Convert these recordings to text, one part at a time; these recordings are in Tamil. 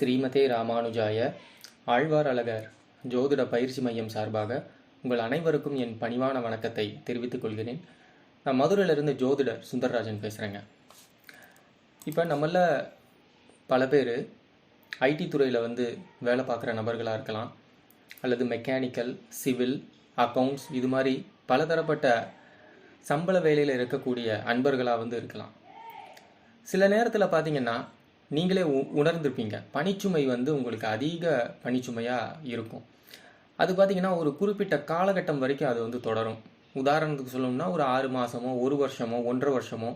ஸ்ரீமதே ராமானுஜாய ஆழ்வார் அழகர் ஜோதிட பயிற்சி மையம் சார்பாக உங்கள் அனைவருக்கும் என் பணிவான வணக்கத்தை தெரிவித்துக் கொள்கிறேன். நான் மதுரையிலிருந்து ஜோதிடர் சுந்தரராஜன் பேசுகிறேங்க இப்போ நம்மள பல பேர் ஐடி துறையில் வந்து வேலை பார்க்குற நபர்களாக இருக்கலாம் அல்லது மெக்கானிக்கல் சிவில் அக்கவுண்ட்ஸ் இது மாதிரி பலதரப்பட்ட சம்பள வேலையில் இருக்கக்கூடிய அன்பர்களாக வந்து இருக்கலாம். சில நேரத்தில் பார்த்தீங்கன்னா நீங்களே உ உணர்ந்திருப்பீங்க. பணிச்சுமை வந்து உங்களுக்கு அதிக பணிச்சுமையாக இருக்கும். அது பார்த்தீங்கன்னா ஒரு குறிப்பிட்ட காலகட்டம் வரைக்கும் அது வந்து தொடரும். உதாரணத்துக்கு சொல்லணும்னா ஒரு ஆறு மாதமோ ஒரு வருஷமோ ஒன்றரை வருஷமோ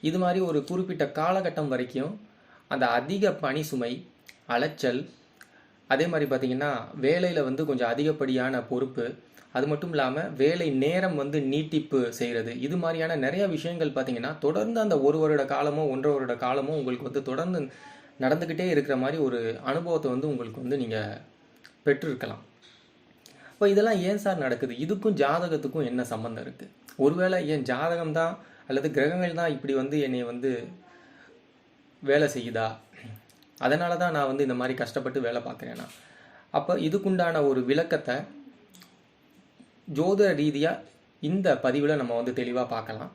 இது மாதிரி ஒரு குறிப்பிட்ட காலகட்டம் வரைக்கும் அந்த அதிக பனி சுமை அலைச்சல் அதே மாதிரி பார்த்திங்கன்னா வேலையில் வந்து கொஞ்சம் அதிகப்படியான பொறுப்பு அது மட்டும் இல்லாமல் வேலை நேரம் வந்து நீட்டிப்பு செய்கிறது இது மாதிரியான நிறைய விஷயங்கள் பார்த்தீங்கன்னா தொடர்ந்து அந்த ஒரு வருட காலமோ ஒன்றரை வருட காலமோ உங்களுக்கு வந்து தொடர்ந்து நடந்துக்கிட்டே இருக்கிற மாதிரி ஒரு அனுபவத்தை வந்து உங்களுக்கு வந்து நீங்கள் பெற்றிருக்கலாம். இப்போ இதெல்லாம் ஏன் சார் நடக்குது? இதுக்கும் ஜாதகத்துக்கும் என்ன சம்மந்தம் இருக்குது ஒருவேளை என் ஜாதகம் தான் அல்லது கிரகங்கள் தான் இப்படி வந்து என்னை வந்து வேலை செய்யுதா? அதனால தான் நான் வந்து இந்த மாதிரி கஷ்டப்பட்டு வேலை பார்க்குறேன்னா அப்போ இதுக்குண்டான ஒரு விளக்கத்தை ஜோதிட ரீதியாக இந்த பதிவில் நம்ம வந்து தெளிவாக பார்க்கலாம்.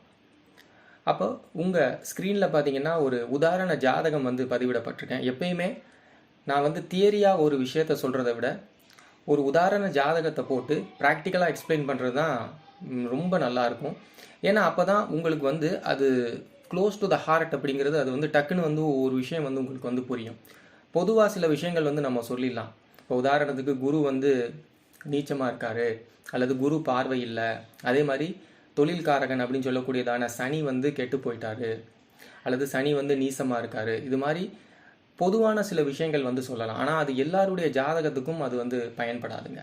அப்போ உங்கள் ஸ்க்ரீனில் பார்த்தீங்கன்னா ஒரு உதாரண ஜாதகம் வந்து பதிவிடப்பட்டிருக்கேன். எப்பயுமே நான் வந்து தியரியாக ஒரு விஷயத்த சொல்கிறத விட ஒரு உதாரண ஜாதகத்தை போட்டு ப்ராக்டிக்கலாக எக்ஸ்பிளைன் பண்ணுறது தான் ரொம்ப நல்லாயிருக்கும் ஏன்னா அப்போ தான் உங்களுக்கு வந்து அது க்ளோஸ் டு த ஹார்ட் அப்படிங்கிறது அது வந்து டக்குன்னு வந்து ஒரு விஷயம் வந்து உங்களுக்கு வந்து புரியும். பொதுவாக சில விஷயங்கள் வந்து நம்ம சொல்லிடலாம். இப்போ உதாரணத்துக்கு குரு வந்து நீச்சமாக இருக்காரு அல்லது குரு பார்வை இல்லை அதே மாதிரி தொழில்காரகன் அப்படின்னு சொல்லக்கூடியதான சனி வந்து கெட்டு போயிட்டாரு அல்லது சனி வந்து நீசமாக இருக்காரு இது மாதிரி பொதுவான சில விஷயங்கள் வந்து சொல்லலாம். ஆனால் அது எல்லாருடைய ஜாதகத்துக்கும் அது வந்து பயன்படாதுங்க.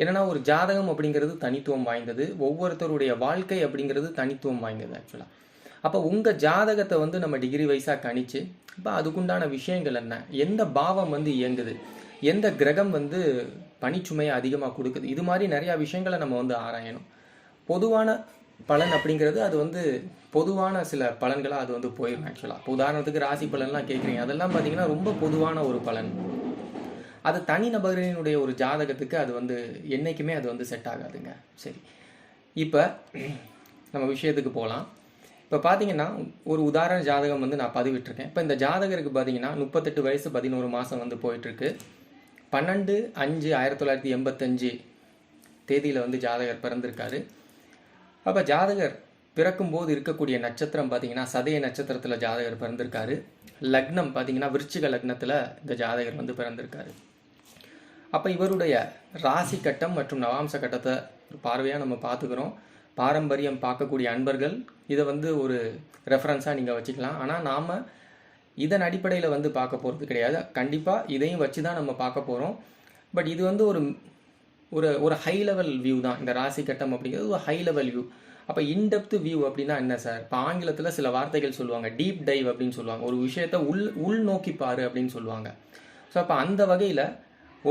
என்னென்னா ஒரு ஜாதகம் அப்படிங்கிறது தனித்துவம் வாய்ந்தது ஒவ்வொருத்தருடைய வாழ்க்கை அப்படிங்கிறது தனித்துவம் வாய்ந்தது ஆக்சுவலாக அப்போ உங்கள் ஜாதகத்தை வந்து நம்ம டிகிரி வைஸாக கணிச்சு இப்போ அதுக்குண்டான விஷயங்கள் என்ன? எந்த பாவம் வந்து இயங்குது? எந்த கிரகம் வந்து பனிச்சுமையை அதிகமாக கொடுக்குது? இது மாதிரி நிறையா விஷயங்களை நம்ம வந்து ஆராயணும். பொதுவான பலன் அப்படிங்கிறது அது வந்து பொதுவான சில பலன்களாக அது வந்து போயிடும் ஆக்சுவலாக இப்போ உதாரணத்துக்கு ராசி பலன்லாம் கேட்குறீங்க. அதெல்லாம் பார்த்தீங்கன்னா ரொம்ப பொதுவான ஒரு பலன். அது தனிநபரினுடைய ஒரு ஜாதகத்துக்கு அது வந்து என்றைக்குமே அது வந்து செட் ஆகாதுங்க. சரி. இப்போ நம்ம விஷயத்துக்கு போகலாம் இப்போ பார்த்தீங்கன்னா ஒரு உதாரண ஜாதகம் வந்து நான் பதிவிட்டிருக்கேன். இப்போ இந்த ஜாதகருக்கு பார்த்தீங்கன்னா முப்பத்தெட்டு வயசு பதினோரு மாதம் வந்து போயிட்டுருக்கு. பன்னெண்டு அஞ்சு ஆயிரத்தி தொள்ளாயிரத்தி எண்பத்தஞ்சு தேதியில் வந்து ஜாதகர் பிறந்திருக்காரு. அப்போ ஜாதகர் பிறக்கும்போது இருக்கக்கூடிய நட்சத்திரம் பார்த்தீங்கன்னா சதய நட்சத்திரத்தில் ஜாதகர் பிறந்திருக்காரு. லக்னம் பார்த்தீங்கன்னா விருச்சிக லக்னத்தில் இந்த ஜாதகர் வந்து பிறந்திருக்காரு. அப்போ இவருடைய ராசி கட்டம் மற்றும் நவாம்ச கட்டத்தை ஒரு பார்வையாக நம்ம பார்த்துக்கிறோம். பாரம்பரியம் பார்க்கக்கூடிய அன்பர்கள் இதை வந்து ஒரு ரெஃபரன்ஸாக நீங்கள் வச்சுக்கலாம். ஆனால் நாம் இதன் அடிப்படையில் வந்து பார்க்க போகிறது கிடையாது. கண்டிப்பாக இதையும் வச்சு தான் நம்ம பார்க்க போகிறோம் பட் இது வந்து ஒரு ஒரு ஒரு ஹை லெவல் வியூ தான். இந்த ராசி கட்டம் அப்படிங்கிறது ஒரு ஹை லெவல் வியூ அப்போ இன்டெப்த் வியூ அப்படின்னா என்ன சார் இப்போ ஆங்கிலத்தில் சில வார்த்தைகள் சொல்லுவாங்க. டீப் டைவ் அப்படின்னு சொல்லுவாங்க. ஒரு விஷயத்தை உள் உள் நோக்கி பாரு அப்படின்னு சொல்லுவாங்க. ஸோ அப்போ அந்த வகையில்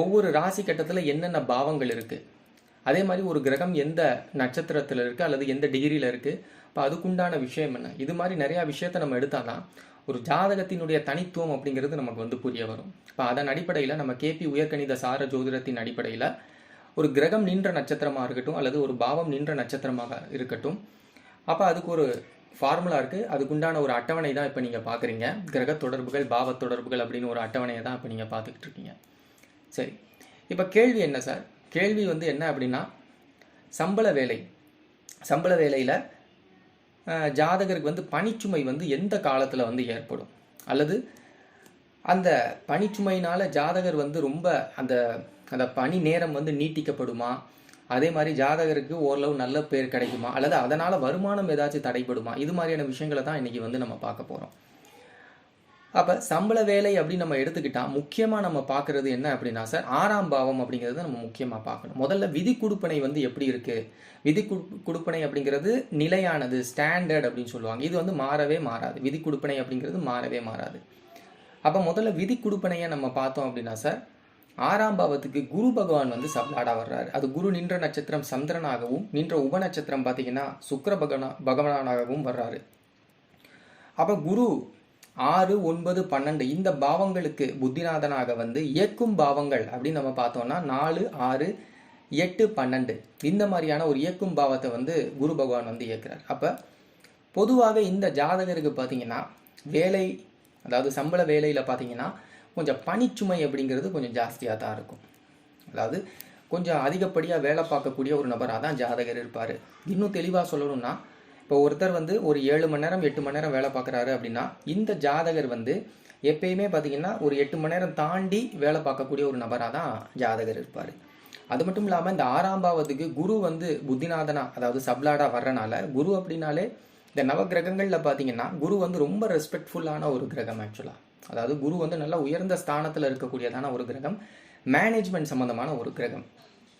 ஒவ்வொரு ராசி கட்டத்தில் என்னென்ன பாவங்கள் இருக்குது அதே மாதிரி ஒரு கிரகம் எந்த நட்சத்திரத்தில் இருக்குது அல்லது எந்த டிகிரியில் இருக்குது இப்போ அதுக்குண்டான விஷயம் என்ன? இது மாதிரி நிறையா விஷயத்தை நம்ம எடுத்தாதான் ஒரு ஜாதகத்தினுடைய தனித்துவம் அப்படிங்கிறது நமக்கு வந்து புரிய வரும். இப்போ அதன் அடிப்படையில் நம்ம கேபி உயர்கணித சார ஜோதிடத்தின் அடிப்படையில் ஒரு கிரகம் நின்ற நட்சத்திரமாக இருக்கட்டும் அல்லது ஒரு பாவம் நின்ற நட்சத்திரமாக இருக்கட்டும். அப்போ அதுக்கு ஒரு ஃபார்முலா இருக்குது அதுக்குண்டான ஒரு அட்டவணை தான் இப்போ நீங்கள் பார்க்குறீங்க கிரக தொடர்புகள் பாவ தொடர்புகள் அப்படின்னு ஒரு அட்டவணையை தான் இப்போ நீங்கள் பார்த்துக்கிட்டு இருக்கீங்க. சரி. இப்போ கேள்வி என்ன சார்? கேள்வி வந்து என்ன அப்படின்னா சம்பள வேலை. சம்பள வேலையில் ஜாதகருக்கு வந்து பணிச்சுமை வந்து எந்த காலத்தில் வந்து ஏற்படும்? அல்லது அந்த பனிச்சுமையினால் ஜாதகர் வந்து ரொம்ப அந்த அந்த பணி நேரம் வந்து நீட்டிக்கப்படுமா? அதே மாதிரி ஜாதகருக்கு ஓரளவு நல்ல பேர் கிடைக்குமா? அல்லது அதனால் வருமானம் ஏதாச்சும் தடைப்படுமா? இது மாதிரியான விஷயங்களை தான் இன்றைக்கி வந்து நம்ம பார்க்க போகிறோம் அப்போ சம்பள வேலை அப்படின்னு நம்ம எடுத்துக்கிட்டா முக்கியமாக நம்ம பார்க்குறது என்ன அப்படின்னா சார் ஆறாம் பாவம் அப்படிங்கிறது நம்ம முக்கியமாக பார்க்கணும். முதல்ல விதி குடுப்பனை வந்து எப்படி இருக்குது விதி கொடுப்பனை குடுப்பனை அப்படிங்கிறது நிலையானது ஸ்டாண்டர்ட் அப்படின்னு சொல்லுவாங்க. இது வந்து மாறவே மாறாது. விதி குடுப்பனை அப்படிங்கிறது மாறவே மாறாது. அப்போ முதல்ல விதி குடுப்பனையை நம்ம பார்த்தோம் அப்படின்னா சார் ஆறாம் பாவத்துக்கு குரு பகவான் வந்து சப்பாடாக வர்றாரு. அது குரு நின்ற நட்சத்திரம் சந்திரனாகவும் நின்ற உப நட்சத்திரம் பார்த்தீங்கன்னா சுக்கர பகவானா பகவானாகவும் வர்றாரு. அப்போ குரு ஆறு ஒன்பது பன்னெண்டு இந்த பாவங்களுக்கு புத்திநாதனாக வந்து இயக்கும் பாவங்கள் அப்படின்னு நம்ம பார்த்தோம்னா நாலு ஆறு எட்டு பன்னெண்டு இந்த மாதிரியான ஒரு இயக்கும் பாவத்தை வந்து குரு பகவான் வந்து இயக்குறார். அப்போ பொதுவாக இந்த ஜாதகருக்கு பார்த்தீங்கன்னா வேலை அதாவது சம்பள வேலையில் பார்த்தீங்கன்னா கொஞ்சம் பணிச்சுமை அப்படிங்கிறது கொஞ்சம் ஜாஸ்தியாக தான் இருக்கும். அதாவது கொஞ்சம் அதிகப்படியாக வேலை பார்க்கக்கூடிய ஒரு நபராக தான் ஜாதகர் இருப்பார். இன்னும் தெளிவாக சொல்லணும்னா இப்போ ஒருத்தர் வந்து ஒரு ஏழு மணி நேரம் எட்டு மணி நேரம் வேலை பார்க்குறாரு அப்படின்னா இந்த ஜாதகர் வந்து எப்பயுமே பார்த்தீங்கன்னா ஒரு எட்டு மணி நேரம் தாண்டி வேலை பார்க்கக்கூடிய ஒரு நபராக தான் ஜாதகர் இருப்பார். அது மட்டும் இல்லாமல் இந்த ஆறாம் பாவத்துக்கு குரு வந்து புத்திநாதனா அதாவது சப்லாடா வர்றனால குரு அப்படின்னாலே இந்த நவகிரகங்களில் பார்த்தீங்கன்னா குரு வந்து ரொம்ப ரெஸ்பெக்ட்ஃபுல்லான ஒரு கிரகம் ஆக்சுவலாக அதாவது குரு வந்து நல்லா உயர்ந்த ஸ்தானத்தில் இருக்கக்கூடியதான ஒரு கிரகம் மேனேஜ்மெண்ட் சம்மந்தமான ஒரு கிரகம்.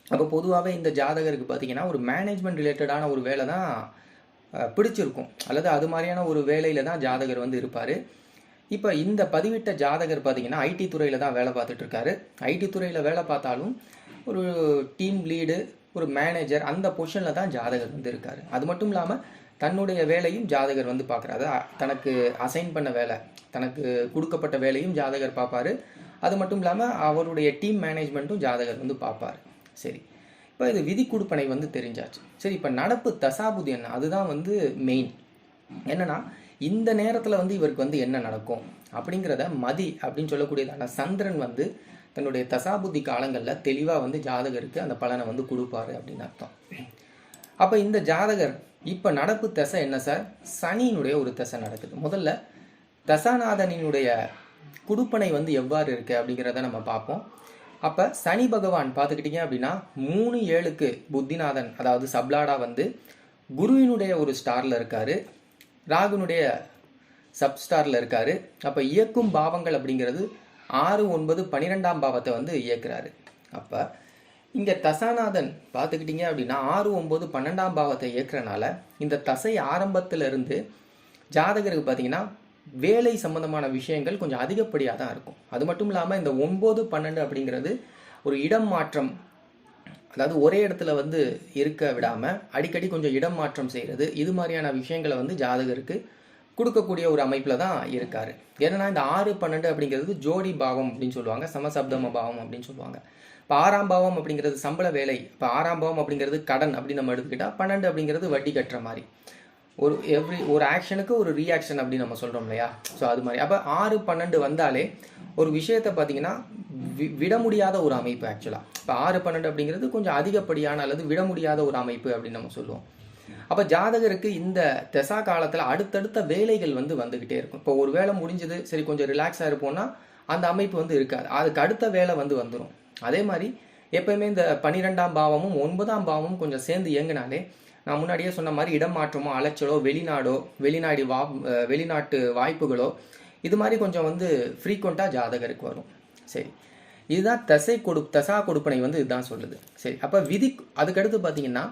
அப்போ பொதுவாகவே இந்த ஜாதகருக்கு பார்த்தீங்கன்னா ஒரு மேனேஜ்மெண்ட் ரிலேட்டடான ஒரு வேலை தான் பிடிச்சிருக்கும். அல்லது அது மாதிரியான ஒரு வேலையில் தான் ஜாதகர் வந்து இருப்பார். இப்போ இந்த பதிவிட்ட ஜாதகர் பார்த்தீங்கன்னா ஐடி துறையில் தான் வேலை பார்த்துட்டு இருக்காரு. ஐடி துறையில் வேலை பார்த்தாலும் ஒரு டீம் லீடு ஒரு மேனேஜர் அந்த பொசிஷனில் தான் ஜாதகர் வந்து இருக்காரு. அது மட்டும் இல்லாமல் தன்னுடைய வேலையும் ஜாதகர் வந்து பார்க்குறாரு. தனக்கு அசைன் பண்ண வேலை தனக்கு கொடுக்கப்பட்ட வேலையும் ஜாதகர் பார்ப்பாரு. அது மட்டும் இல்லாமல் அவருடைய டீம் மேனேஜ்மெண்ட்டும் ஜாதகர் வந்து பார்ப்பாரு. சரி. இப்போ இது விதி கொடுப்பனை வந்து தெரிஞ்சாச்சு. சரி இப்போ நடப்பு தசாபுதி என்ன? அதுதான் வந்து மெயின் என்னன்னா இந்த நேரத்தில் வந்து இவருக்கு வந்து என்ன நடக்கும்? அப்படிங்கிறத மதி அப்படின்னு சொல்லக்கூடியதான சந்திரன் வந்து தன்னுடைய தசாபுத்தி காலங்களில் தெளிவாக வந்து ஜாதகருக்கு அந்த பலனை வந்து கொடுப்பாரு அப்படின்னு அர்த்தம். அப்போ இந்த ஜாதகர் இப்போ நடப்பு தசை என்ன சார்? சனியினுடைய ஒரு தசை நடக்குது. முதல்ல தசாநாதனினுடைய குடுப்பனை வந்து எவ்வாறு இருக்குது அப்படிங்கிறத நம்ம பார்ப்போம். அப்போ சனி பகவான் பார்த்துக்கிட்டீங்க அப்படின்னா மூணு ஏழுக்கு புத்திநாதன் அதாவது சப்லாடா வந்து குருவினுடைய ஒரு ஸ்டாரில் இருக்கார் ராகுனுடைய சப் ஸ்டாரில் அப்போ இயக்கும் பாவங்கள் அப்படிங்கிறது ஆறு ஒன்பது பன்னிரெண்டாம் பாவத்தை வந்து இயக்குறாரு. அப்போ இங்கே தசாநாதன் பார்த்துக்கிட்டீங்க அப்படின்னா ஆறு ஒம்பது பன்னெண்டாம் பாவத்தை இயக்குறனால இந்த தசை ஆரம்பத்திலிருந்து ஜாதகருக்கு பார்த்தீங்கன்னா வேலை சம்பந்தமான விஷயங்கள் கொஞ்சம் அதிகப்படியாக தான் இருக்கும். அது மட்டும் இல்லாமல் இந்த ஒம்பது பன்னெண்டு அப்படிங்கிறது ஒரு இடம் மாற்றம் அதாவது ஒரே இடத்துல வந்து இருக்க விடாமல் அடிக்கடி கொஞ்சம் இடம் மாற்றம் செய்கிறது இது மாதிரியான விஷயங்களை வந்து ஜாதகருக்கு கொடுக்கக்கூடிய ஒரு அமைப்பில் தான் இருக்கார். ஏன்னா இந்த ஆறு பன்னெண்டு அப்படிங்கிறது ஜோடி பாவம் அப்படின்னு சொல்லுவாங்க சமசப்தம பாவம் அப்படின்னு சொல்லுவாங்க. இப்போ ஆறாம் பாவம் அப்படிங்கிறது சம்பள வேலை இப்போ ஆறாம் பாவம் அப்படிங்கிறது கடன் அப்படின்னு நம்ம எடுத்துக்கிட்டால் பன்னெண்டு அப்படிங்கிறது வட்டி கட்டுற மாதிரி. ஒரு எவ்ரி ஒரு ஆக்ஷனுக்கு ஒரு ரியாக்ஷன் அப்படின்னு நம்ம சொல்கிறோம் இல்லையா? ஸோ அது மாதிரி. அப்போ ஆறு பன்னெண்டு வந்தாலே ஒரு விஷயத்தை பார்த்தீங்கன்னா வி- விட முடியாத ஒரு அமைப்பு ஆக்சுவலாக இப்போ ஆறு பன்னெண்டு அப்படிங்கிறது கொஞ்சம் அதிகப்படியான அல்லது விட முடியாத ஒரு அமைப்பு அப்படின்னு நம்ம சொல்லுவோம். அப்போ ஜாதகருக்கு இந்த தெசா காலத்தில் அடுத்தடுத்த வேலைகள் வந்து வந்துக்கிட்டே இருக்கும். இப்போ ஒரு வேலை முடிஞ்சது சரி கொஞ்சம் ரிலாக்ஸாக இருப்போம்னா அந்த அமைப்பு வந்து இருக்காது. அதுக்கு அடுத்த வேலை வந்து வந்துடும் அதே மாதிரி எப்பயுமே இந்த பன்னிரெண்டாம் பாவமும் ஒன்பதாம் பாவமும் கொஞ்சம் சேர்ந்து இயங்கினாலே நான் முன்னாடியே சொன்ன மாதிரி இடம் மாற்றமோ அலைச்சலோ வெளிநாடோ வெளிநாடு வா வெளிநாட்டு வாய்ப்புகளோ இது மாதிரி கொஞ்சம் வந்து ஃப்ரீக்வெண்ட்டாக ஜாதகருக்கு வரும். சரி. இதுதான் தசை கொடு தசா கொடுப்பனை வந்து இதுதான் சொல்லுது. சரி. அப்போ விதி அதுக்கடுத்து பார்த்தீங்கன்னா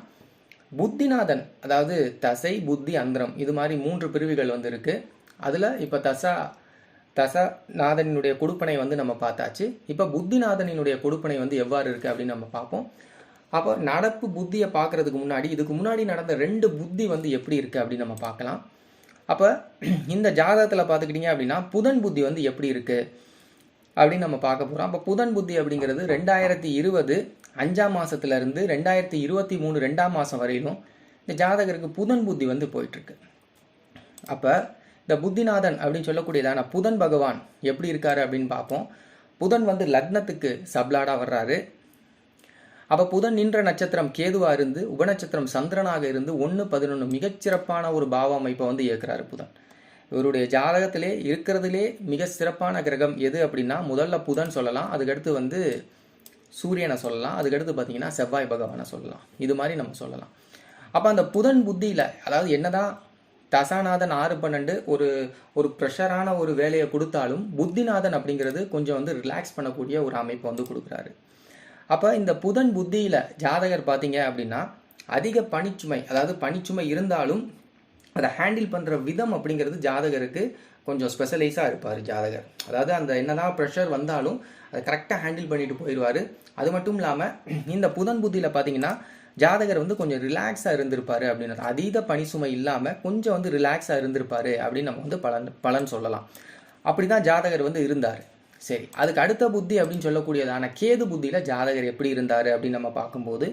புத்திநாதன் அதாவது தசை புத்தி அந்தரம் இது மாதிரி மூன்று பிரிவுகள் வந்து இருக்குது அதில் இப்போ தசா தசநாதனினுடைய கொடுப்பனை வந்து நம்ம பார்த்தாச்சு. இப்போ புத்திநாதனினுடைய கொடுப்பனை வந்து எவ்வாறு இருக்குது அப்படின்னு நம்ம பார்ப்போம். அப்போ நடப்பு புத்தியை பார்க்கறதுக்கு முன்னாடி இதுக்கு முன்னாடி நடந்த ரெண்டு புத்தி வந்து எப்படி இருக்குது அப்படின்னு நம்ம பார்க்கலாம். அப்போ இந்த ஜாதகத்தில் பார்த்துக்கிட்டிங்க அப்படின்னா புதன் புத்தி வந்து எப்படி இருக்குது அப்படின்னு நம்ம பார்க்க போகிறோம் அப்போ புதன் புத்தி அப்படிங்கிறது ரெண்டாயிரத்தி இருபது அஞ்சாம் மாதத்துலேருந்து ரெண்டாயிரத்தி இருபத்தி மூணு ரெண்டாம் மாதம் வரையிலும் இந்த ஜாதகருக்கு புதன் புத்தி வந்து போயிட்டுருக்கு அப்போ இந்த புத்திநாதன் அப்படின்னு சொல்லக்கூடியதான புதன் பகவான் எப்படி இருக்காரு அப்படின்னு பார்ப்போம். புதன் வந்து லக்னத்துக்கு சப்லாடாக வர்றாரு. அப்போ புதன் நின்ற நட்சத்திரம் கேதுவா இருந்து உபநட்சத்திரம் சந்திரனாக இருந்து ஒன்று பதினொன்று மிகச்சிறப்பான ஒரு பாவ அமைப்பை வந்து இயக்குறாரு புதன். இவருடைய ஜாதகத்திலே இருக்கிறதுலே மிக சிறப்பான கிரகம் எது அப்படின்னா முதல்ல புதன் சொல்லலாம் அதுக்கடுத்து வந்து சூரியனை சொல்லலாம் அதுக்கடுத்து பார்த்தீங்கன்னா செவ்வாய் பகவானை சொல்லலாம். இது மாதிரி நம்ம சொல்லலாம். அப்போ அந்த புதன் புத்தியில் அதாவது என்னதான் தசாநாதன் ஆறு பன்னெண்டு ஒரு ஒரு ப்ரெஷரான ஒரு வேலையை கொடுத்தாலும் புத்திநாதன் அப்படிங்கிறது கொஞ்சம் வந்து ரிலாக்ஸ் பண்ணக்கூடிய ஒரு அமைப்பை வந்து கொடுக்குறாரு. அப்போ இந்த புதன் புத்தியில் ஜாதகர் பார்த்தீங்க அப்படின்னா அதிக பணிச்சுமை அதாவது பணிச்சுமை இருந்தாலும் அதை ஹேண்டில் பண்ணுற விதம் அப்படிங்கிறது ஜாதகருக்கு கொஞ்சம் ஸ்பெஷலைஸாக இருப்பார் ஜாதகர். அதாவது அந்த என்னதான் ப்ரெஷர் வந்தாலும் அதை கரெக்டாக ஹேண்டில் பண்ணிட்டு போயிடுவார். அது மட்டும் இல்லாமல் இந்த புதன் புத்தியில் பார்த்தீங்கன்னா ஜாதகர் வந்து கொஞ்சம் ரிலாக்ஸாக இருந்திருப்பார் அப்படின்னு அதீத பணி சுமை இல்லாமல் கொஞ்சம் வந்து ரிலாக்ஸாக இருந்திருப்பார் அப்படின்னு நம்ம வந்து பலன் பலன் சொல்லலாம். அப்படி தான் ஜாதகர் வந்து இருந்தார். சரி அதுக்கு அடுத்த புத்தி அப்படின்னு சொல்லக்கூடியதான கேது புத்தியில் ஜாதகர் எப்படி இருந்தார் அப்படின்னு நம்ம பார்க்கும்போது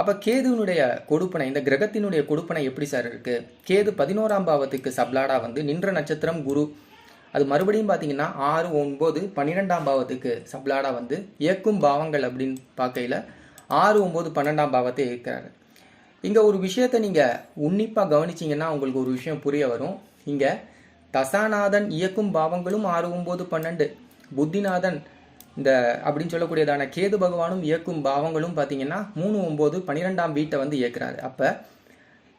அப்போ கேதுவினுடைய கொடுப்பனை இந்த கிரகத்தினுடைய கொடுப்பனை எப்படி சார் இருக்குது கேது பதினோராம் பாவத்துக்கு சப்லாடாக வந்து நின்ற நட்சத்திரம் குரு. அது மறுபடியும் பார்த்தீங்கன்னா ஆறு ஒன்பது பன்னிரெண்டாம் பாவத்துக்கு சப்லாடாக வந்து இயக்கும் பாவங்கள் அப்படின்னு பார்க்கையில் ஆறு ஒம்பது பன்னெண்டாம் பாவத்தை இயக்கிறாரு. இங்கே ஒரு விஷயத்தை நீங்கள் உன்னிப்பாக கவனிச்சீங்கன்னா உங்களுக்கு ஒரு விஷயம் புரிய வரும். இங்கே தசாநாதன் இயக்கும் பாவங்களும் ஆறு ஒம்பது பன்னெண்டு. புத்திநாதன் இந்த அப்படின்னு சொல்லக்கூடியதான கேது பகவானும் இயக்கும் பாவங்களும் பார்த்தீங்கன்னா மூணு ஒம்பது பன்னிரெண்டாம் வீட்டை வந்து இயக்குறாரு. அப்போ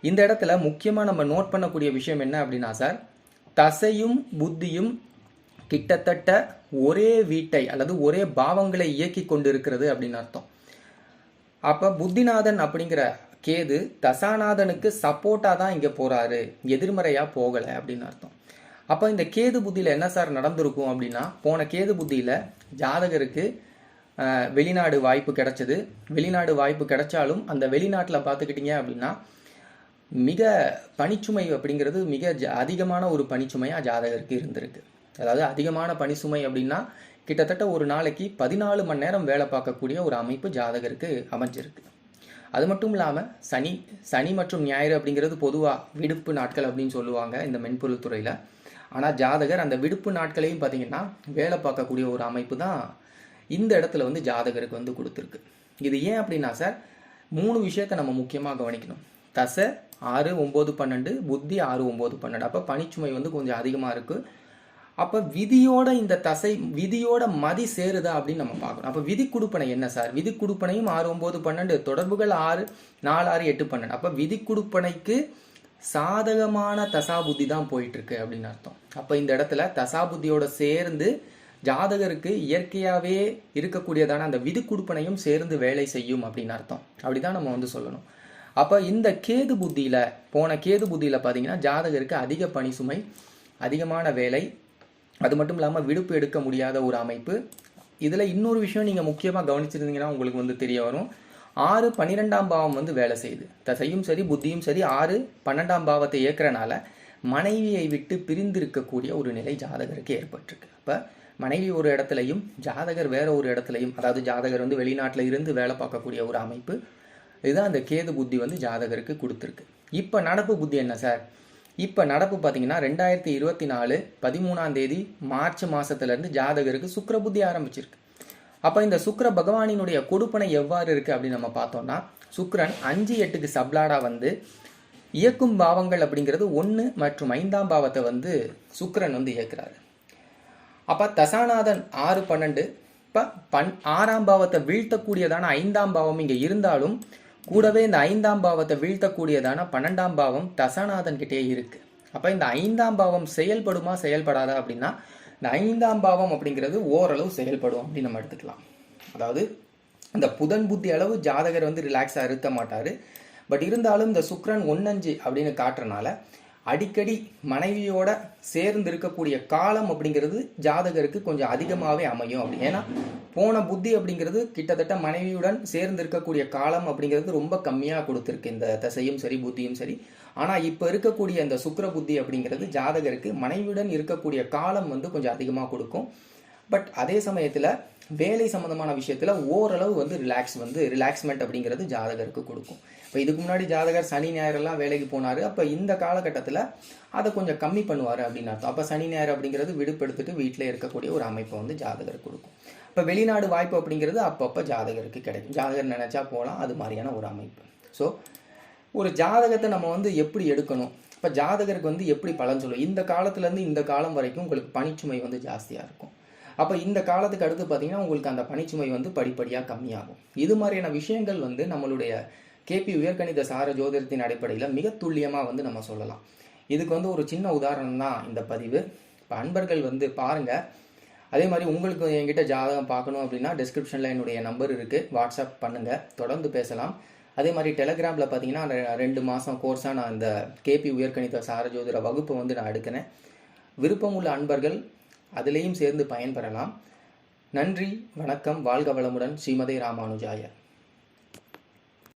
இந்த இடத்துல முக்கியமாக நம்ம நோட் பண்ணக்கூடிய விஷயம் என்ன அப்படின்னா சார் தசையும் புத்தியும் கிட்டத்தட்ட ஒரே வீட்டை அல்லது ஒரே பாவங்களை இயக்கி கொண்டு இருக்கிறது அப்படின்னு அர்த்தம். அப்போ புத்திநாதன் அப்படிங்கிற கேது தசாநாதனுக்கு சப்போர்ட்டாக தான் இங்கே போகிறாரு எதிர்மறையாக போகலை அப்படின்னு அர்த்தம். அப்போ இந்த கேது புத்தியில் என்ன சார் நடந்திருக்கும் அப்படின்னா போன கேது புத்தியில் ஜாதகருக்கு வெளிநாடு வாய்ப்பு கிடைச்சது. வெளிநாடு வாய்ப்பு கிடைச்சாலும் அந்த வெளிநாட்டில் பார்த்துக்கிட்டிங்க அப்படின்னா மிக பணிச்சுமை அப்படிங்கிறது மிக ஜ- அதிகமான ஒரு பணிச்சுமையாக ஜாதகருக்கு இருந்திருக்கு. அதாவது அதிகமான பணிச்சுமை அப்படின்னா கிட்டத்தட்ட ஒரு நாளைக்கு பதினாலு மணி நேரம் வேலை பார்க்கக்கூடிய ஒரு அமைப்பு ஜாதகருக்கு அமைஞ்சிருக்கு. அது மட்டும் இல்லாமல் சனி சனி மற்றும் ஞாயிறு அப்படிங்கிறது பொதுவாக விடுப்பு நாட்கள் அப்படின்னு சொல்லுவாங்க இந்த மென்பொருள் துறையில். ஆனால் ஜாதகர் அந்த விடுப்பு நாட்களையும் பார்த்தீங்கன்னா வேலை பார்க்கக்கூடிய ஒரு அமைப்பு தான் இந்த இடத்துல வந்து ஜாதகருக்கு வந்து கொடுத்துருக்கு. இது ஏன் அப்படின்னா சார் மூணு விஷயத்தை நம்ம முக்கியமாக கவனிக்கணும். தசை ஆறு ஒம்பது பன்னெண்டு புத்தி ஆறு ஒம்பது பன்னெண்டு. அப்போ பணிச்சுமை வந்து கொஞ்சம் அதிகமாக இருக்குது அப்போ விதியோட இந்த தசை விதியோட மதி சேருதா அப்படின்னு நம்ம பார்க்கணும். அப்போ விதி கொடுப்பனை என்ன சார்? விதி கொடுப்பனையும் ஆறு ஒம்பது பன்னெண்டு தொடர்புகள் ஆறு நாலு ஆறு எட்டு பன்னெண்டு. அப்போ விதி கொடுப்பனைக்கு சாதகமான தசாபுத்தி தான் போயிட்டுருக்கு அப்படின்னு அர்த்தம். அப்போ இந்த இடத்துல தசாபுத்தியோட சேர்ந்து ஜாதகருக்கு இயற்கையாகவே இருக்கக்கூடியதான அந்த விதி குடுப்பனையும் சேர்ந்து வேலை செய்யும் அப்படின்னு அர்த்தம். அப்படிதான் நம்ம வந்து சொல்லணும். அப்போ இந்த கேது புத்தியில் போன கேது புத்தியில் பார்த்தீங்கன்னா ஜாதகருக்கு அதிக பணி சுமை அதிகமான வேலை அது மட்டும் இல்லாமல் விடுப்பு எடுக்க முடியாத ஒரு அமைப்பு. இதில் இன்னொரு விஷயம் நீங்கள் முக்கியமாக கவனிச்சிருந்தீங்கன்னா உங்களுக்கு வந்து தெரிய வரும். ஆறு பன்னிரெண்டாம் பாவம் வந்து வேலை செய்யுது. தசையும் சரி புத்தியும் சரி ஆறு பன்னெண்டாம் பாவத்தை இயக்குறனால மனைவியை விட்டு பிரிந்து இருக்கக்கூடிய ஒரு நிலை ஜாதகருக்கு ஏற்பட்டிருக்கு. அப்போ மனைவி ஒரு இடத்துலையும் ஜாதகர் வேற ஒரு இடத்துலையும் அதாவது ஜாதகர் வந்து வெளிநாட்டில் இருந்து வேலை பார்க்கக்கூடிய ஒரு அமைப்பு இதுதான் அந்த கேது புத்தி வந்து ஜாதகருக்கு கொடுத்துருக்கு. இப்போ நடப்பு புத்தி என்ன சார்? இப்போ நடப்பு பார்த்தீங்கன்னா ரெண்டாயிரத்தி இருபத்தி நாலு பதிமூணாம் தேதி மார்ச் மாதத்துலேருந்து ஜாதகருக்கு சுக்கர புத்தி ஆரம்பிச்சிருக்கு. அப்போ இந்த சுக்கர பகவானினுடைய கொடுப்பனை எவ்வாறு இருக்குது அப்படின்னு நம்ம பார்த்தோம்னா சுக்கரன் அஞ்சு எட்டுக்கு சப்லாடாக வந்து இயக்கும் பாவங்கள் அப்படிங்கிறது ஒன்று மற்றும் ஐந்தாம் பாவத்தை வந்து சுக்கரன் வந்து இயக்குறாரு. அப்போ தசாநாதன் ஆறு பன்னெண்டு இப்போ பன் ஆறாம் பாவத்தை வீழ்த்தக்கூடியதான ஐந்தாம் பாவம் இங்கே இருந்தாலும் கூடவே இந்த ஐந்தாம் பாவத்தை வீழ்த்தக்கூடியதான பன்னெண்டாம் பாவம் தசாநாதன் கிட்டே இருக்கு. அப்போ இந்த ஐந்தாம் பாவம் செயல்படுமா செயல்படாதா அப்படின்னா இந்த ஐந்தாம் பாவம் அப்படிங்கிறது ஓரளவு செயல்படும் அப்படின்னு நம்ம எடுத்துக்கலாம். அதாவது இந்த புதன் புத்தி அளவு ஜாதகர் வந்து ரிலாக்ஸாக இருக்க மாட்டார். பட் இருந்தாலும் இந்த சுக்ரன் ஒன்னஞ்சு அப்படின்னு காட்டுறனால அடிக்கடி மனைவியோட சேர்ந்து இருக்கக்கூடிய காலம் அப்படிங்கிறது ஜாதகருக்கு கொஞ்சம் அதிகமாகவே அமையும் அப்படி. ஏன்னா போன புத்தி அப்படிங்கிறது கிட்டத்தட்ட மனைவியுடன் சேர்ந்து இருக்கக்கூடிய காலம் அப்படிங்கிறது ரொம்ப கம்மியாக கொடுத்துருக்கு. இந்த தசையும் சரி புத்தியும் சரி. ஆனால் இப்போ இருக்கக்கூடிய இந்த சுக்கர புத்தி அப்படிங்கிறது ஜாதகருக்கு மனைவியுடன் இருக்கக்கூடிய காலம் வந்து கொஞ்சம் அதிகமாக கொடுக்கும். பட் அதே சமயத்தில் வேலை சம்மந்தமான விஷயத்தில் ஓரளவு வந்து ரிலாக்ஸ் வந்து ரிலாக்ஸ்மெண்ட் அப்படிங்கிறது ஜாதகருக்கு கொடுக்கும். இப்போ இதுக்கு முன்னாடி ஜாதகர் சனி ஞாயிறெல்லாம் வேலைக்கு போனார். அப்போ இந்த காலகட்டத்தில் அதை கொஞ்சம் கம்மி பண்ணுவார் அப்படின்னு அர்த்தம். அப்போ சனி ஞாயிறு அப்படிங்கிறது விடுப்பெடுத்துட்டு வீட்டில் இருக்கக்கூடிய ஒரு அமைப்பை வந்து ஜாதகருக்கு கொடுக்கும். இப்போ வெளிநாடு வாய்ப்பு அப்படிங்கிறது அப்பப்போ ஜாதகருக்கு கிடைக்கும். ஜாதகர் நினச்சா போகலாம் அது மாதிரியான ஒரு அமைப்பு. ஸோ ஒரு ஜாதகத்தை நம்ம வந்து எப்படி எடுக்கணும்? இப்போ ஜாதகருக்கு வந்து எப்படி பலன் சொல்லும் இந்த காலத்துலேருந்து இந்த காலம் வரைக்கும் உங்களுக்கு பனிச்சுமை வந்து ஜாஸ்தியாக இருக்கும். அப்போ இந்த காலத்துக்கு அடுத்து பார்த்தீங்கன்னா உங்களுக்கு அந்த பனிச்சுமை வந்து படிப்படியாக கம்மியாகும். இது மாதிரியான விஷயங்கள் வந்து நம்மளுடைய கேபி உயர்கணித சார ஜோதிடத்தின் அடிப்படையில் மிக துல்லியமாக வந்து நம்ம சொல்லலாம். இதுக்கு வந்து ஒரு சின்ன உதாரணம் தான் இந்த பதிவு. இப்போ அன்பர்கள் வந்து பாருங்கள் அதே மாதிரி உங்களுக்கு என்கிட்ட ஜாதகம் பார்க்கணும் அப்படின்னா டிஸ்கிரிப்ஷனில் என்னுடைய நம்பர் இருக்குது வாட்ஸ்அப் பண்ணுங்கள் தொடர்ந்து பேசலாம். அதே மாதிரி டெலகிராமில் பார்த்தீங்கன்னா ரெண்டு மாதம் கோர்ஸாக நான் இந்த கேபி உயர்கணித சாரஜோதிர வகுப்பு வந்து நான் எடுக்கிறேன். விருப்பமுள்ள அன்பர்கள் அதிலேயும் சேர்ந்து பயன்பெறலாம். நன்றி வணக்கம் வாழ்க வளமுடன் ஸ்ரீமதி ராமானுஜாயர்